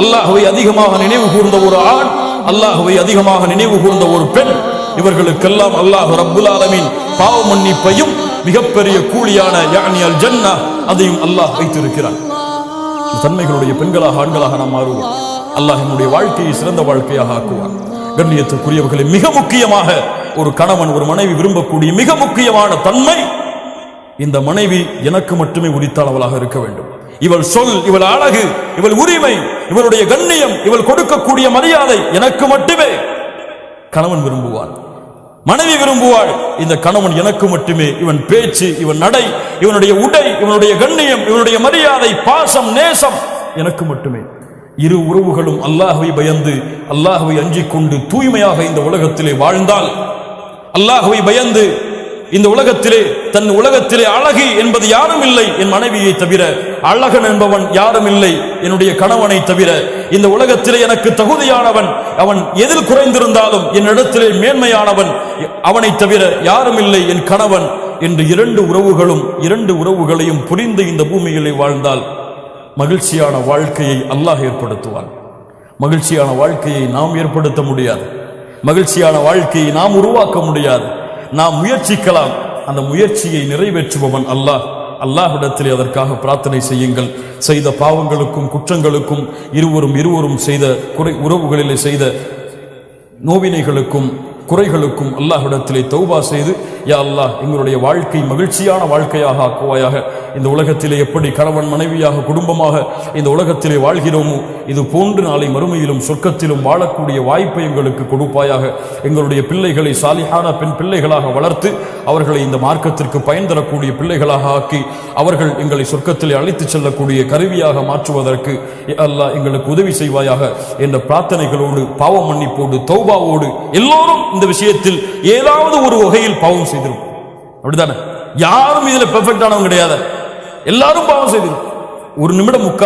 அல்லாஹுவை அதிகமாக நினைவு கூர்ந்த ஒரு ஆண் அல்லாஹுவை அதிகமாக நினைவு கூர்ந்த ஒரு பெண். இவர்களுக்கெல்லாம் அல்லாஹ் ரப்புல் ஆலமின் பாவ மன்னிப்பையும் மிகப்பெரிய கூலியான யானி அல் ஜன்னா அதையும் அல்லாஹ் வைத்திருக்கிறார் தன்மைகளுடைய பெண்களாக ஆண்களாக நாம் மாறுவோம். அல்லாஹ் என்னுடைய வாழ்க்கையை சிறந்த வாழ்க்கையாக ஆக்குவார் கண்ணியத்துக்குரியவர்களை மிக முக்கியமாக ஒரு கணவன் ஒரு மனைவி விரும்பக்கூடிய மிக முக்கியமான தன்மை இந்த மனைவி எனக்கு மட்டுமே உரித்த அளவலாக இருக்க வேண்டும். இவள் சொல் இவள் அழகு இவள் உரிமை இவளுடைய கண்ணியம் இவள் கொடுக்கக்கூடிய மரியாதை எனக்கு மட்டுமே. கணவன் விரும்புவான் மனைவி விரும்புவாள். இந்த கணவன் எனக்கு மட்டுமே. இவன் பேச்சு இவன் நடை இவனுடைய உடை இவனுடைய கண்ணியம் இவனுடைய மரியாதை பாசம் நேசம் எனக்கு மட்டுமே. இரு உறவுகளும் அல்லாஹுவை பயந்து அல்லாஹுவை அஞ்சிக் கொண்டு தூய்மையாக இந்த உலகத்திலே வாழ்ந்தால் அல்லாஹுவை பயந்து இந்த உலகத்திலே தன் உலகத்திலே அழகு என்பது யாரும் இல்லை என் மனைவியை தவிர. அழகன் என்பவன் யாரும் இல்லை என்னுடைய கணவனை தவிர. இந்த உலகத்திலே எனக்கு தகுதியானவன் அவன் எதில் குறைந்திருந்தாலும் என்னிடத்திலே மேன்மையானவன் அவனை தவிர யாரும் இல்லை என் கணவன் என்று இரண்டு உறவுகளும் இரண்டு உறவுகளையும் புரிந்து இந்த பூமியிலே வாழ்ந்தால் மகிழ்ச்சியான வாழ்க்கையை அல்லாஹ் ஏற்படுத்துவான். மகிழ்ச்சியான வாழ்க்கையை நாம் ஏற்படுத்த முடியாது. மகிழ்ச்சியான வாழ்க்கையை நாம் உருவாக்க முடியாது. நாம் முயற்சிக்கலாம். அந்த முயற்சியை நிறைவேற்றுபவன் அல்லாஹ். அல்லாஹ்விடத்திலே அதற்காக பிரார்த்தனை செய்யுங்கள். செய்த பாவங்களுக்கும் குற்றங்களுக்கும் இருவரும் இருவரும் செய்த குறை உறவுகளிலே செய்த நோவினைகளுக்கும் குறைகளுக்கும் அல்லாஹிடத்திலே தௌபா செய்து யா அல்லாஹ் எங்களுடைய வாழ்க்கை மகிழ்ச்சியான வாழ்க்கையாக ஆக்குவாயாக. இந்த உலகத்திலே எப்படி கணவன் மனைவியாக குடும்பமாக இந்த உலகத்திலே வாழ்கிறோமோ இது போன்று நாளை மறுமையிலும் சொர்க்கத்திலும் வாழக்கூடிய வாய்ப்பை எங்களுக்கு கொடுப்பாயாக. எங்களுடைய பிள்ளைகளை சாலிஹான பெண் பிள்ளைகளாக வளர்த்து அவர்களை இந்த மார்க்கத்திற்கு பயன் தரக்கூடிய பிள்ளைகளாக ஆக்கி அவர்கள் எங்களை சொர்க்கத்திலே அழைத்துச் செல்லக்கூடிய கருவியாக மாற்றுவதற்கு அல்லா அல்லாஹ் எங்களுக்கு உதவி செய்வாயாக என்ற பிரார்த்தனைகளோடு பாவ மன்னிப்போடு தௌபாவோடு எல்லோரும் இந்த விஷயத்தில் ஏதாவது ஒரு வகையில் பாவம் செய்திருக்கும் அப்படிதானே யாரும் இதுல பெர்ஃபெக்ட் ஆனவங்க கிடையாது. எல்லாரும் பாவம் செய்திருக்கும் ஒரு நிமிடம் முக்கால்